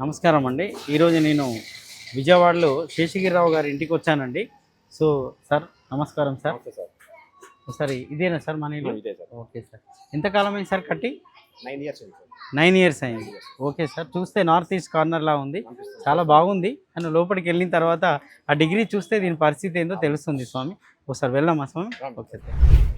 నమస్కారం అండి. ఈరోజు నేను విజయవాడలో శేషగిరిరావు గారి ఇంటికి వచ్చానండి. సో సార్ నమస్కారం సార్. సార్. సార్ ఇదేనా సార్ మన ఇల్లు? Okay sir. ఎంతకాలం అయింది సార్ కట్టి? నైన్ ఇయర్స్ నైన్ ఇయర్స్ అయింది. Okay sir. చూస్తే నార్త్ ఈస్ట్ కార్నర్లా ఉంది. చాలా బాగుంది. కానీ లోపలికి వెళ్ళిన తర్వాత ఆ డిగ్రీ చూస్తే దీని పరిస్థితి ఏందో తెలుస్తుంది స్వామి. ఒకసారి వెళ్దామా స్వామి. Okay sir.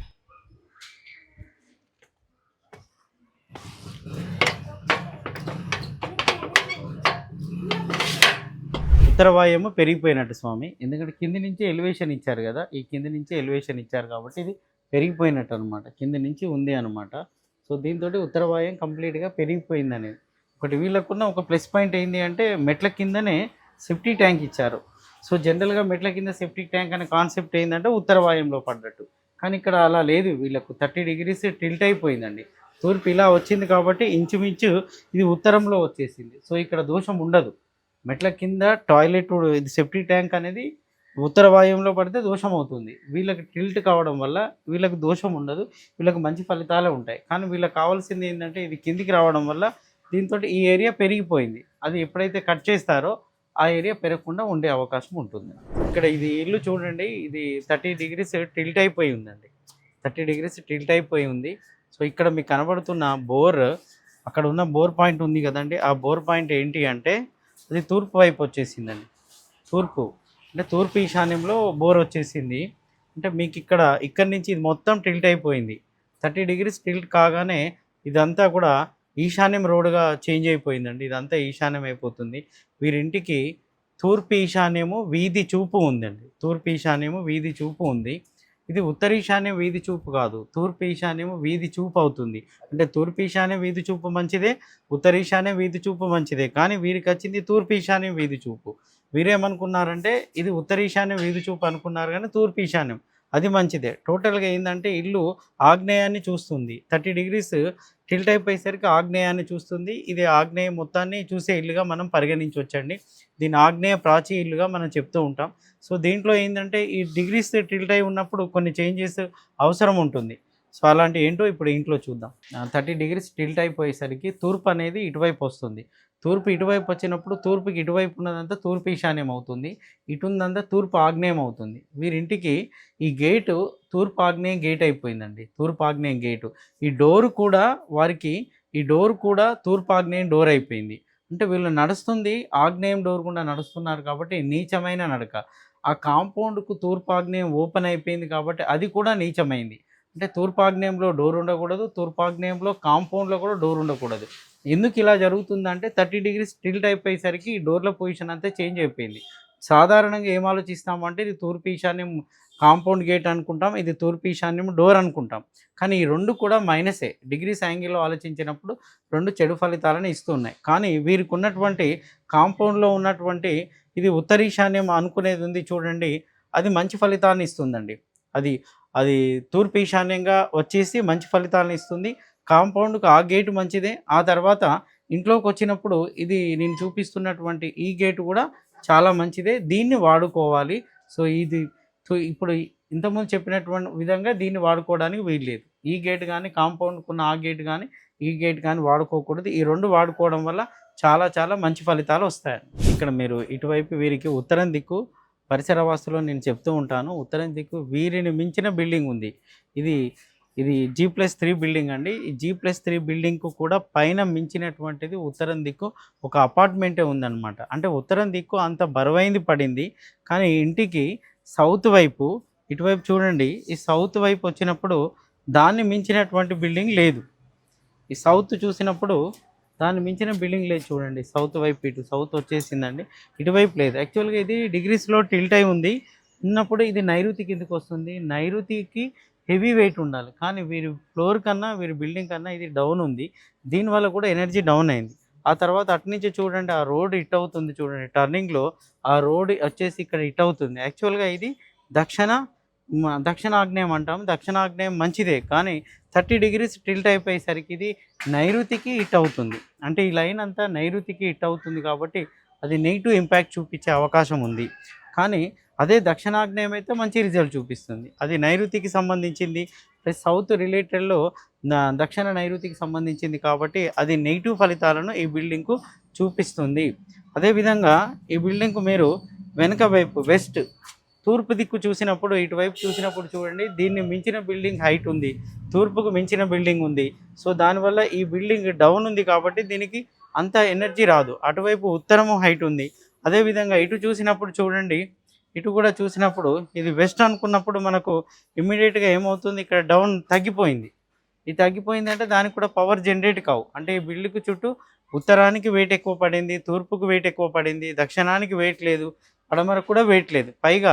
ఉత్తరవాయము పెరిగిపోయినట్టు స్వామి. ఎందుకంటే కింది నుంచి ఎలివేషన్ ఇచ్చారు కదా ఈ కింది నుంచి ఎలివేషన్ ఇచ్చారు కాబట్టి ఇది పెరిగిపోయినట్టు అనమాట కింది నుంచి ఉంది అనమాట సో దీంతో ఉత్తర కంప్లీట్గా పెరిగిపోయింది అనేది ఒకటి వీళ్ళకున్న ఒక ప్లస్ పాయింట్ ఏంటి అంటే మెట్ల కిందనే సేఫ్టీ ట్యాంక్ ఇచ్చారు. సో జనరల్గా మెట్ల కింద సేఫ్టీ ట్యాంక్ అనే కాన్సెప్ట్ ఏంటంటే ఉత్తరవాయంలో పడ్డట్టు. కానీ ఇక్కడ అలా లేదు. వీళ్ళకు థర్టీ డిగ్రీస్ టిల్ట్ అయిపోయిందండి. తూర్పు ఇలా వచ్చింది కాబట్టి ఇంచుమించు ఇది ఉత్తరంలో వచ్చేసింది. సో ఇక్కడ దోషం ఉండదు. మెట్ల కింద టాయిలెట్ ఇది సెఫ్టీ ట్యాంక్ అనేది ఉత్తర వాయువులో పడితే దోషం అవుతుంది. వీళ్ళకి టిల్ట్ కావడం వల్ల వీళ్ళకి దోషం ఉండదు. వీళ్ళకి మంచి ఫలితాలే ఉంటాయి. కానీ వీళ్ళకి కావాల్సింది ఏంటంటే ఇది కిందికి రావడం వల్ల దీంతో ఈ ఏరియా పెరిగిపోయింది. అది ఎప్పుడైతే కట్ చేస్తారో ఆ ఏరియా పెరగకుండా ఉండే అవకాశం ఉంటుంది. ఇక్కడ ఇది ఇల్లు చూడండి. ఇది థర్టీ డిగ్రీస్ టిల్ట్ అయిపోయి ఉందండి. థర్టీ డిగ్రీస్ టిల్ట్ అయిపోయి ఉంది. సో ఇక్కడ మీకు కనబడుతున్న బోర్ అక్కడ ఉన్న బోర్ పాయింట్ ఉంది కదండి. ఆ బోర్ పాయింట్ ఏంటి అంటే అది తూర్పు వైపు వచ్చేసిందండి. తూర్పు అంటే తూర్పు ఈశాన్యంలో బోర్ వచ్చేసింది. అంటే మీకు ఇక్కడ ఇక్కడ నుంచి ఇది మొత్తం టిల్ట్ అయిపోయింది. థర్టీ డిగ్రీస్ టిల్ట్ కాగానే ఇదంతా కూడా ఈశాన్యం రోడ్గా చేంజ్ అయిపోయిందండి. ఇదంతా ఈశాన్యం అయిపోతుంది. వీరింటికి తూర్పు ఈశాన్యము వీధి చూపు ఉందండి. తూర్పు ఈశాన్యము వీధి చూపు ఉంది. ఇది ఉత్తర ఈశాన్యం వీధి చూపు కాదు తూర్పు ఈశాన్యం వీధి చూపు అవుతుంది. అంటే తూర్పు ఈశాన్యం వీధి చూపు మంచిదే ఉత్తర ఈశాన్యం వీధి చూపు మంచిదే. కానీ వీరికి వచ్చింది తూర్పు ఈశాన్యం వీధి చూపు. వీరేమనుకున్నారంటే ఇది ఉత్తర ఈశాన్యం వీధి చూపు అనుకున్నారు కానీ తూర్పు ఈశాన్యం అది మంచిదే. టోటల్గా ఏంటంటే ఇల్లు ఆగ్నేయాన్ని చూస్తుంది. థర్టీ డిగ్రీస్ టిల్ట్ అయిపోయేసరికి ఆగ్నేయాన్ని చూస్తుంది. ఇది ఆగ్నేయ మొత్తాన్ని చూసే ఇల్లుగా మనం పరిగణించవచ్చండి. దీని ఆగ్నేయ ప్రాచీ ఇల్లుగా మనం చెప్తూ ఉంటాం. సో దీంట్లో ఏంటంటే ఈ డిగ్రీస్ టిల్ట్ అయి ఉన్నప్పుడు కొన్ని చేంజెస్ అవసరం ఉంటుంది. సో అలాంటి ఏంటో ఇప్పుడు ఇంట్లో చూద్దాం. థర్టీ డిగ్రీస్ టిల్ట్ అయిపోయేసరికి తూర్పు అనేది ఇటువైపు వస్తుంది. తూర్పు ఇటువైపు వచ్చినప్పుడు తూర్పుకి ఇటువైపు ఉన్నదంతా తూర్పు ఈశాన్యం అవుతుంది ఇటు తూర్పు ఆగ్నేయం అవుతుంది. వీరింటికి ఈ గేటు తూర్పు ఆగ్నేయం గేట్ అయిపోయిందండి తూర్పు ఆగ్నేయం గేటు. ఈ డోర్ కూడా వారికి ఈ డోర్ కూడా తూర్పు ఆగ్నేయం డోర్ అయిపోయింది. అంటే వీళ్ళు నడుస్తుంది ఆగ్నేయం డోర్ గుండా నడుస్తున్నారు కాబట్టి నీచమైన నడక. ఆ కాంపౌండ్కు తూర్పు ఆగ్నేయం ఓపెన్ అయిపోయింది కాబట్టి అది కూడా నీచమైంది. అంటే తూర్పు ఆగ్నేయంలో డోర్ ఉండకూడదు తూర్పు ఆగ్నేయంలో కాంపౌండ్లో కూడా డోర్ ఉండకూడదు. ఎందుకు ఇలా జరుగుతుందంటే థర్టీ డిగ్రీస్ టిల్ట్ అయిపోయేసరికి డోర్ల పొజిషన్ అంతా చేంజ్ అయిపోయింది. సాధారణంగా ఏం ఆలోచిస్తామంటే ఇది తూర్పు ఈశాన్యం కాంపౌండ్ గేట్ అనుకుంటాం ఇది తూర్పు ఈశాన్యం డోర్ అనుకుంటాం. కానీ ఈ రెండు కూడా మైనసే. డిగ్రీస్ యాంగిల్లో ఆలోచించినప్పుడు రెండు చెడు ఫలితాలను ఇస్తున్నాయి కానీ వీరికి ఉన్నటువంటి కాంపౌండ్లో ఉన్నటువంటి ఇది ఉత్తర ఈశాన్యం అనుకునేది ఉంది చూడండి అది మంచి ఫలితాన్ని ఇస్తుందండి. అది అది తూర్పు ఈశాన్యంగా వచ్చేసి మంచి ఫలితాలను ఇస్తుంది. కాంపౌండ్కి ఆ గేటు మంచిదే. ఆ తర్వాత ఇంట్లోకి వచ్చినప్పుడు ఇది నేను చూపిస్తున్నటువంటి ఈ గేటు కూడా చాలా మంచిదే. దీన్ని వాడుకోవాలి. సో ఇది సో ఇప్పుడు ఇంతకుముందు చెప్పినటువంటి విధంగా దీన్ని వాడుకోవడానికి వీల్లేదు. ఈ గేట్ కానీ కాంపౌండ్కున్న ఆ గేట్ కానీ ఈ గేట్ కానీ వాడుకోకూడదు. ఈ రెండు వాడుకోవడం వల్ల చాలా చాలా మంచి ఫలితాలు వస్తాయి. ఇక్కడ మీరు ఇటువైపు వీరికి ఉత్తరం దిక్కు పరిసర వాస్తులో నేను చెప్తూ ఉంటాను. ఉత్తరం దిక్కు వీరిని మించిన బిల్డింగ్ ఉంది. ఇది ఇది జీ ప్లస్ త్రీ బిల్డింగ్ అండి. ఈ జీ ప్లస్ త్రీ బిల్డింగ్కు కూడా పైన మించినటువంటిది ఉత్తరం దిక్కు ఒక అపార్ట్మెంటే ఉందన్నమాట. అంటే ఉత్తరం దిక్కు అంత బరువైంది పడింది. కానీ ఇంటికి సౌత్ వైపు ఇటువైపు చూడండి. ఈ సౌత్ వైపు వచ్చినప్పుడు దాన్ని మించినటువంటి బిల్డింగ్ లేదు. ఈ సౌత్ చూసినప్పుడు దాన్ని మించిన బిల్డింగ్ లేదు చూడండి. సౌత్ వైపు ఇటు సౌత్ వచ్చేసిందండి. ఇటువైపు లేదు. యాక్చువల్గా ఇది డిగ్రీస్లో టిల్ట్ అయి ఉంది. ఉన్నప్పుడు ఇది నైరుతి కిందకి వస్తుంది. నైరుతికి హెవీ వెయిట్ ఉండాలి. కానీ వీరి ఫ్లోర్ కన్నా వీరి బిల్డింగ్ కన్నా ఇది డౌన్ ఉంది. దీనివల్ల కూడా ఎనర్జీ డౌన్ అయింది. ఆ తర్వాత అటునుంచి చూడండి ఆ రోడ్ ఇట్ అవుతుంది చూడండి. టర్నింగ్లో ఆ రోడ్ వచ్చేసి ఇక్కడ ఇట్ అవుతుంది. యాక్చువల్గా ఇది దక్షిణ దక్షిణాగ్నేయం అంటాం దక్షిణాగ్నేయం మంచిదే. కానీ థర్టీ డిగ్రీస్ టిల్ట్ అయిపోయేసరికి ఇది నైరుతికి ఇట్ అవుతుంది. అంటే ఈ లైన్ అంతా నైరుతికి ఇట్ అవుతుంది కాబట్టి అది నెగిటివ్ ఇంపాక్ట్ చూపించే అవకాశం ఉంది. కానీ అదే దక్షిణాగ్నేయం అయితే మంచి రిజల్ట్ చూపిస్తుంది. అది నైరుతికి సంబంధించింది. ప్లస్ సౌత్ రిలేటెడ్లో దక్షిణ నైరుతికి సంబంధించింది కాబట్టి అది నెగిటివ్ ఫలితాలను ఈ బిల్డింగ్కు చూపిస్తుంది. అదేవిధంగా ఈ బిల్డింగ్కు మీరు వెనక వైపు వెస్ట్ తూర్పు దిక్కు చూసినప్పుడు ఇటువైపు చూసినప్పుడు చూడండి దీన్ని మించిన బిల్డింగ్ హైట్ ఉంది. తూర్పుకు మించిన బిల్డింగ్ ఉంది. సో దానివల్ల ఈ బిల్డింగ్ డౌన్ ఉంది కాబట్టి దీనికి అంత ఎనర్జీ రాదు. అటువైపు ఉత్తరము హైట్ ఉంది. అదేవిధంగా ఇటు చూసినప్పుడు చూడండి ఇటు కూడా చూసినప్పుడు ఇది వెస్ట్ అనుకున్నప్పుడు మనకు ఇమ్మీడియట్గా ఏమవుతుంది? ఇక్కడ డౌన్ తగ్గిపోయింది. ఇది తగ్గిపోయింది అంటే దానికి కూడా పవర్ జనరేట్ కావు. అంటే ఈ బిల్డింగ్ చుట్టూ ఉత్తరానికి వెయిట్ ఎక్కువ పడింది తూర్పుకు వెయిట్ ఎక్కువ పడింది దక్షిణానికి వెయిట్ లేదు పడమరకు కూడా వెయిట్ లేదు. పైగా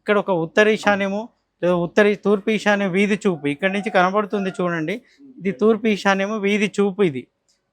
ఇక్కడ ఒక ఉత్తర ఈశాన్యము లేదా ఉత్తర తూర్పు ఈశాన్యం వీధి చూపు. ఇక్కడ నుంచి కనబడుతుంది చూడండి. ఇది తూర్పు ఈశాన్యము వీధి చూపు ఇది.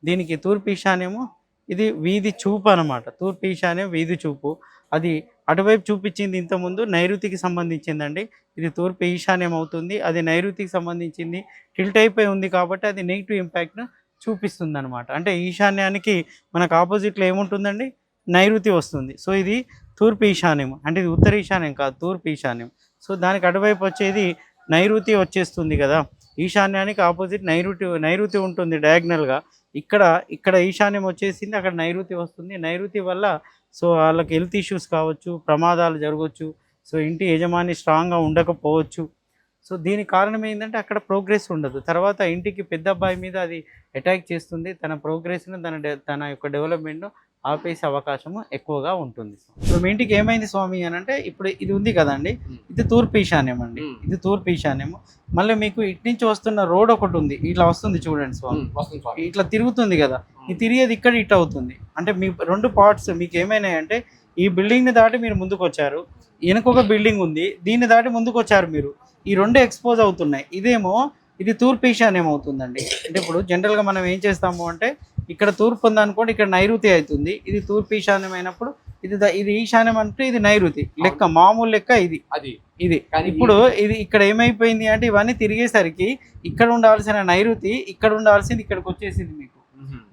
దీనికి తూర్పు ఈశాన్యము ఇది వీధి చూపు అనమాట తూర్పు ఈశాన్యం వీధి చూపు. అది అటువైపు చూపించింది ఇంతకుముందు నైరుతికి సంబంధించిందండి. ఇది తూర్పు ఈశాన్యం అవుతుంది. అది నైరుతికి సంబంధించింది. టిల్ట్ అయిపోయి ఉంది కాబట్టి అది నెగిటివ్ ఇంపాక్ట్ను చూపిస్తుంది అనమాట అంటే ఈశాన్యానికి మనకు ఆపోజిట్లో ఏముంటుందండి? నైరుతి వస్తుంది. సో ఇది తూర్పు ఈశాన్యం. అంటే ఇది ఉత్తర ఈశాన్యం కాదు తూర్పు ఈశాన్యం. సో దానికి అటువైపు వచ్చేది నైరుతి వచ్చేస్తుంది కదా. ఈశాన్యానికి ఆపోజిట్ నైరుతి నైరుతి ఉంటుంది డయాగ్నల్గా ఇక్కడ ఇక్కడ ఈశాన్యం వచ్చేసింది అక్కడ నైరుతి వస్తుంది. నైరుతి వల్ల సో వాళ్ళకి హెల్త్ ఇష్యూస్ కావచ్చు ప్రమాదాలు జరగవచ్చు సో ఇంటి యజమాని స్ట్రాంగ్గా ఉండకపోవచ్చు. సో దీని కారణం ఏంటంటే అక్కడ ప్రోగ్రెస్ ఉండదు. తర్వాత ఇంటికి పెద్ద అబ్బాయి మీద అది అటాక్ చేస్తుంది. తన ప్రోగ్రెస్ను తన డె- తన యొక్క డెవలప్మెంట్ను ఆపేసే అవకాశము ఎక్కువగా ఉంటుంది. ఇప్పుడు మీ ఇంటికి ఏమైంది స్వామి అని అంటే ఇప్పుడు ఇది ఉంది కదండి. ఇది తూర్పు ఈశాన్యం అండి. ఇది తూర్పు ఈశాన్యము మళ్ళీ మీకు ఇటు నుంచి వస్తున్న రోడ్ ఒకటి ఉంది. ఇట్లా వస్తుంది చూడండి స్వామి. ఇట్లా తిరుగుతుంది కదా. ఈ తిరిగేది ఇక్కడ ఇట్ అవుతుంది. అంటే మీ రెండు పార్ట్స్ మీకు ఏమైనాయి అంటే ఈ బిల్డింగ్ని దాటి మీరు ముందుకు వచ్చారు వెనక ఒక బిల్డింగ్ ఉంది. దీన్ని దాటి ముందుకు వచ్చారు మీరు. ఈ రెండు ఎక్స్పోజ్ అవుతున్నాయి. ఇదేమో ఇది తూర్పు ఈశాన్యం అవుతుందండి. అంటే ఇప్పుడు జనరల్గా మనం ఏం చేస్తాము అంటే ఇక్కడ తూర్పు ఉంది అనుకోండి ఇక్కడ నైరుతి అవుతుంది. ఇది తూర్పు ఈశాన్యం అయినప్పుడు ఇది ఇది ఈశాన్యం అంటే ఇది నైరుతి. లెక్క మామూలు లెక్క ఇది. అది. ఇది. ఇప్పుడు ఇది ఇక్కడ ఏమైపోయింది అంటే ఇవన్నీ తిరిగేసరికి ఇక్కడ ఉండాల్సిన నైరుతి ఇక్కడ ఉండాల్సింది ఇక్కడికి వచ్చేసింది మీకు.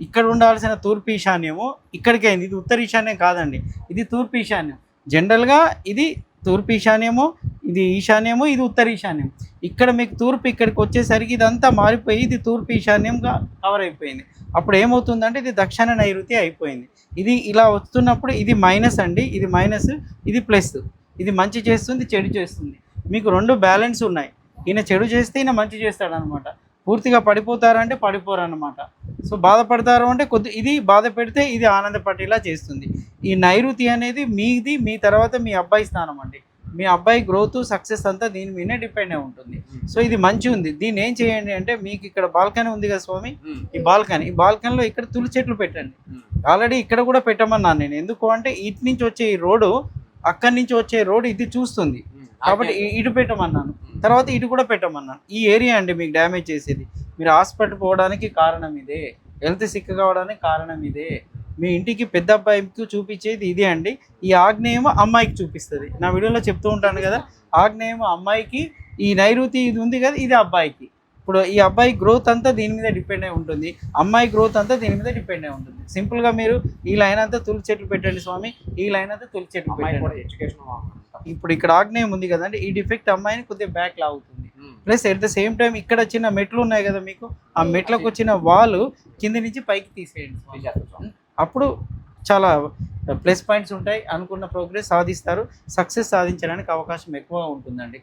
ఇక్కడ ఉండాల్సిన తూర్పు ఈశాన్యము ఇక్కడికి అయింది. ఇది ఉత్తర ఈశాన్యం కాదండి. ఇది తూర్పు ఈశాన్యం. జనరల్గా ఇది తూర్పు ఈశాన్యము ఇది ఈశాన్యము ఇది ఉత్తర ఈశాన్యం ఇక్కడ మీకు తూర్పు ఇక్కడికి వచ్చేసరికి ఇదంతా మారిపోయి ఇది తూర్పు ఈశాన్యంగా కవర్ అయిపోయింది. అప్పుడు ఏమవుతుందంటే ఇది దక్షిణ నైరుతి అయిపోయింది. ఇది ఇలా వస్తున్నప్పుడు ఇది మైనస్ అండి ఇది మైనస్ ఇది ప్లస్ ఇది మంచి చేస్తుంది చెడు చేస్తుంది. మీకు రెండు బ్యాలెన్స్ ఉన్నాయి. ఈయన చెడు చేస్తే ఈయన మంచి చేస్తాడు అనమాట పూర్తిగా పడిపోతారంటే పడిపోరు అనమాట సో బాధపడతారు అంటే కొద్ది ఇది బాధ పెడితే ఇది ఆనందపడేలా చేస్తుంది. ఈ నైరుతి అనేది మీది మీ తర్వాత మీ అబ్బాయి స్థానం అండి. మీ అబ్బాయి గ్రోత్ సక్సెస్ అంతా దీని మీదే డిపెండ్ అయి ఉంటుంది. సో ఇది మంచి ఉంది. దీన్ని ఏం చేయండి అంటే మీకు ఇక్కడ బాల్కనీ ఉంది కదా స్వామి? మ్మ్. ఈ బాల్కనీ ఈ బాల్కనీలో ఇక్కడ తులి చెట్లు పెట్టండి. ఆల్రెడీ ఇక్కడ కూడా పెట్టమన్నాను నేను. ఎందుకు అంటే ఇటు నుంచి వచ్చే ఈ రోడ్డు అక్కడి నుంచి వచ్చే రోడ్డు ఇది చూస్తుంది. కాబట్టి ఇటు పెట్టమన్నాను. తర్వాత ఇటు కూడా పెట్టమన్నాను. ఈ ఏరియా అండి మీకు డ్యామేజ్ చేసేది. మీరు హాస్పిటల్ పోవడానికి కారణం ఇదే. హెల్త్ సిక్ కావడానికి కారణం ఇదే. మీ ఇంటికి పెద్ద అబ్బాయికి చూపించేది ఇదే అండి. ఈ ఆగ్నేయం అమ్మాయికి చూపిస్తుంది. నా వీడియోలో చెప్తూ ఉంటాను కదా ఆగ్నేయం అమ్మాయికి ఈ నైరుతి ఇది ఉంది కదా ఇది అబ్బాయికి. ఇప్పుడు ఈ అబ్బాయి గ్రోత్ అంతా దీని మీద డిపెండ్ అయి ఉంటుంది. అమ్మాయి గ్రోత్ అంతా దీని మీద డిపెండ్ అయి ఉంటుంది. సింపుల్గా మీరు ఈ లైన్ అంతా తులి చెట్లు పెట్టండి స్వామి ఈ లైన్ అంతా తులి చెట్లు పెట్టండి. ఇప్పుడు ఇక్కడ ఆగ్నేయం ఉంది కదండి ఈ డిఫెక్ట్ అమ్మాయిని కొద్దిగా బ్యాక్ లాగుతుంది. Plus at the same time ఇక్కడ చిన్న మెట్లు ఉన్నాయి కదా మీకు ఆ మెట్లకు వచ్చిన వాల్ కింది నుంచి పైకి తీసేయండి అప్పుడు చాలా ప్లస్ పాయింట్స్ ఉంటాయి. అనుకున్న ప్రోగ్రెస్ సాధిస్తారు. సక్సెస్ సాధించడానికి అవకాశం ఎక్కువ ఉంటుందండి.